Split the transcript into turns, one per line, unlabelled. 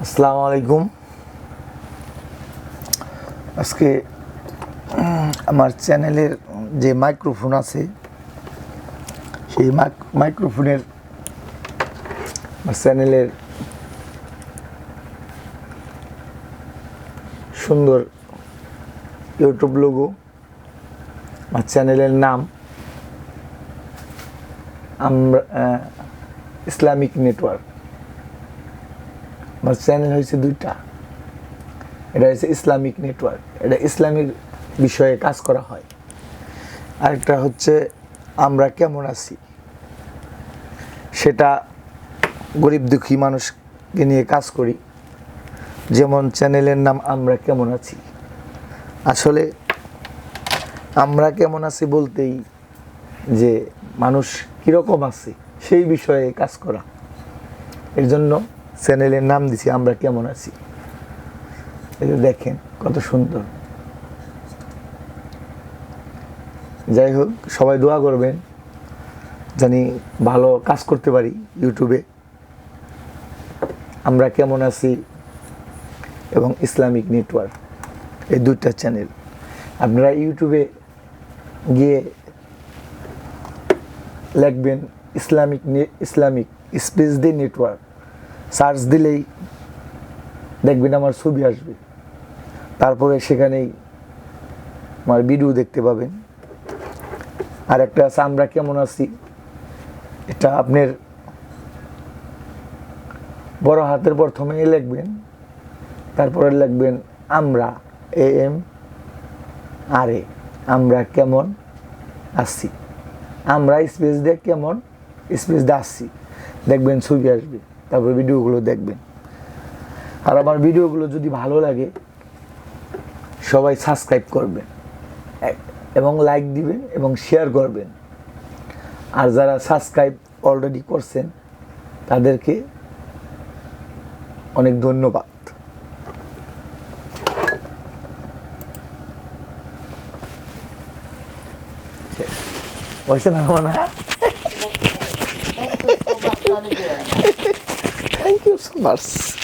আসসালামু আলাইকুম। আজকে আমার চ্যানেলের যে মাইক্রোফোন আছে, সেই মাইক- মাইক্রোফোনের চ্যানেলের সুন্দর ইউটিউব লোগো, আমার চ্যানেলের নাম আমরা ইসলামিক নেটওয়ার্ক। আমার চ্যানেল হয়েছে দুইটা। এটা হচ্ছে ইসলামিক নেটওয়ার্ক। এটা ইসলামিক বিষয়ে কাজ করা হয়। আরেকটা হচ্ছে, আমরা কেমন আছি? সেটা গরিব দুঃখী মানুষকে নিয়ে কাজ করি। যেমন চ্যানেলের নাম, আমরা কেমন আছি? আসলে আমরা কেমন আছি বলতেই যে মানুষ কীরকম আছে সেই বিষয়ে কাজ করা। এর জন্য চ্যানেলের নাম দিছি, আমরা কেমন আছি? যে দেখেন, কত সুন্দর। যাই হোক, সবাই দোয়া করবেন, জানি ভালো কাজ করতে পারি ইউটিউবে। আমরা কেমন আছি? এবং ইসলামিক নেটওয়ার্ক, এই দুইটা চ্যানেল। আপনারা ইউটিউবে গিয়ে লিখবেন Islamic Islamic space the network. Search দিলেই দেখবেন আমার ছবি আসবে। তারপরে সেখানেই আমার ভিডিও দেখতে পাবেন। আর একটা আছে, আমরা কেমন আছি? এটা আপনার বড় হাতের প্রথমে লিখবেন, তারপরে লিখবেন, আমরা এ এম আর এ আমরা কেমন আসছি আমরা স্পেস দিয়ে কেমন, স্পেস দিয়ে আসছি। দেখবেন ছবি আসবে। তারপর ভিডিওগুলো দেখবেন। আর আমার ভিডিওগুলো যদি ভালো লাগে, সবাই সাবস্ক্রাইব করবেন এবং লাইক দিবেন, এবং শেয়ার করবেন। আর যারা সাবস্ক্রাইব অলরেডি করছেন, তাদেরকে অনেক ধন্যবাদ। হয়েছে না। Mars.